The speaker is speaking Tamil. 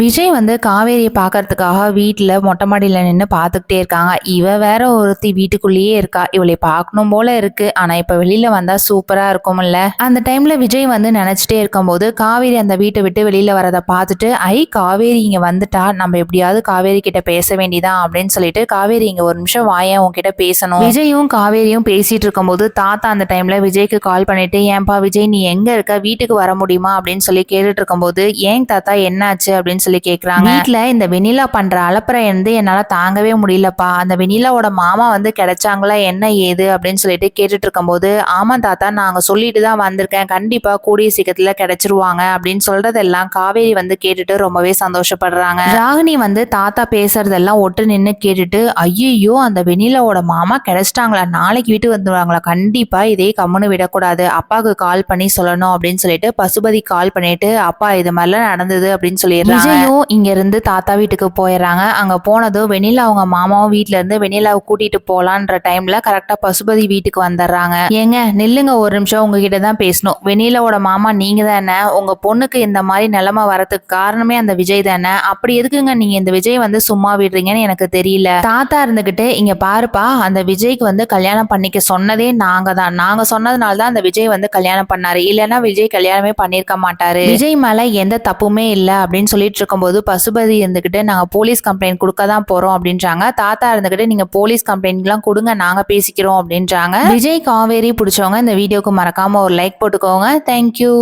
விஜய் வந்து காவேரியை பார்க்கறதுக்காக வீட்டில் மொட்டை மாடியில் நின்று பார்த்துக்கிட்டே இருக்காங்க. இவ வேற ஒருத்தி வீட்டுக்குள்ளேயே இருக்கா. இவளை பார்க்கணும் போல இருக்கு. ஆனால் இப்போ வெளியில் வந்தால் சூப்பராக இருக்கும்ல. அந்த டைமில் விஜய் வந்து நினச்சிட்டே இருக்கும்போது காவேரி அந்த வீட்டை விட்டு வெளியில் வரதை பார்த்துட்டு ஐ காவேரி இங்கே வந்துட்டா. நம்ம எப்படியாவது காவேரி கிட்ட பேச வேண்டிதான் அப்படின்னு சொல்லிட்டு காவேரி இங்கே ஒரு நிமிஷம் வாயேன். உங்ககிட்ட பேசணும். விஜயும் காவேரியும் பேசிட்டு இருக்கும்போது தாத்தா அந்த டைமில் விஜய்க்கு கால் பண்ணிட்டு ஏன்பா விஜய் நீ எங்கே இருக்க? வீட்டுக்கு வர முடியுமா? அப்படின்னு சொல்லி கேட்டுட்டு இருக்கும்போது ஏன் தாத்தா என்னாச்சு? அப்படின்னு சொல்லி கேக்குறாங்க. வீட்ல இந்த வெண்ணிலா பண்ற அலப்பறை வந்து என்னால தாங்கவே முடியலப்பா. அந்த வெண்ணிலாவோட மாமா வந்து கிடைச்சாங்களா? என்ன ஏது? அப்படின்னு சொல்லிட்டு கேட்டுட்டு இருக்கும்போது ஆமா தாத்தா நாங்க சொல்லிட்டு தான் வந்திருக்கேன். கண்டிப்பா கூடிய சீக்கிரத்துல கிடைச்சிருவாங்க. அப்படின்னு சொல்றதெல்லாம் காவேரி வந்து கேட்டுட்டு ரொம்பவே சந்தோஷப்படுறாங்க. ராகினி வந்து தாத்தா பேசுறதெல்லாம் ஒட்டு நின்னு கேட்டுட்டு ஐயோ அந்த வெண்ணிலாவோட மாமா கிடைச்சிட்டாங்களா? நாளைக்கு வீட்டுக்கு வந்துடுவாங்களா கண்டிப்பா இதே கம்முன்னு விடக்கூடாது. அப்பாவுக்கு கால் பண்ணி சொல்லணும். அப்படின்னு சொல்லிட்டு பசுபதி கால் பண்ணிட்டு அப்பா இது மாதிரிலாம் நடந்தது. அப்படின்னு சொல்லிடுறாங்க. விஜயும் இங்க இருந்து தாத்தா வீட்டுக்கு போயிடுறாங்க. அங்க போனதும் வெண்ணிலா அவங்க மாமாவும் வீட்ல இருந்து வெண்ணிலாவை கூட்டிட்டு போலான்ற டைம்ல கரெக்டா பசுபதி வீட்டுக்கு வந்துடுறாங்க. ஏங்க நில்லுங்க ஒரு நிமிஷம் உங்ககிட்ட தான் பேசணும். வெண்ணிலாவோட மாமா நீங்க தானே? உங்க பொண்ணுக்கு இந்த மாதிரி நிலைமை வரதுக்கு காரணமே அந்த விஜய் தானே? அப்படி எதுக்குங்க நீங்க இந்த விஜய் வந்து சும்மா விடுறீங்கன்னு எனக்கு தெரியல. தாத்தா இருந்துகிட்டு இங்க பாருப்பா அந்த விஜய்க்கு வந்து கல்யாணம் பண்ணிக்க சொன்னதே நாங்க தான். நாங்க சொன்னதுனால தான் அந்த விஜய் வந்து கல்யாணம் பண்ணாரு. இல்லைன்னா விஜய் கல்யாணமே பண்ணிருக்க மாட்டாரு. விஜய் மேல எந்த தப்புமே இல்ல அப்படின்னு சொல்லிட்டு இருக்கும்போது பசுபதி இருந்துகிட்டு நாங்க போலீஸ் கம்ப்ளைண்ட் கொடுக்க தான் போறோம் அப்படின்றாங்க. தாத்தா இருந்துகிட்டு நீங்க போலீஸ் கம்ப்ளைண்ட்லாம் கொடுங்க நாங்க பேசிக்கிறோம் அப்படின்றாங்க. விஜய் காவேரி பிடிச்சவங்க இந்த வீடியோக்கு மறக்காம ஒரு லைக் போட்டுக்கோங்க. தேங்க்யூ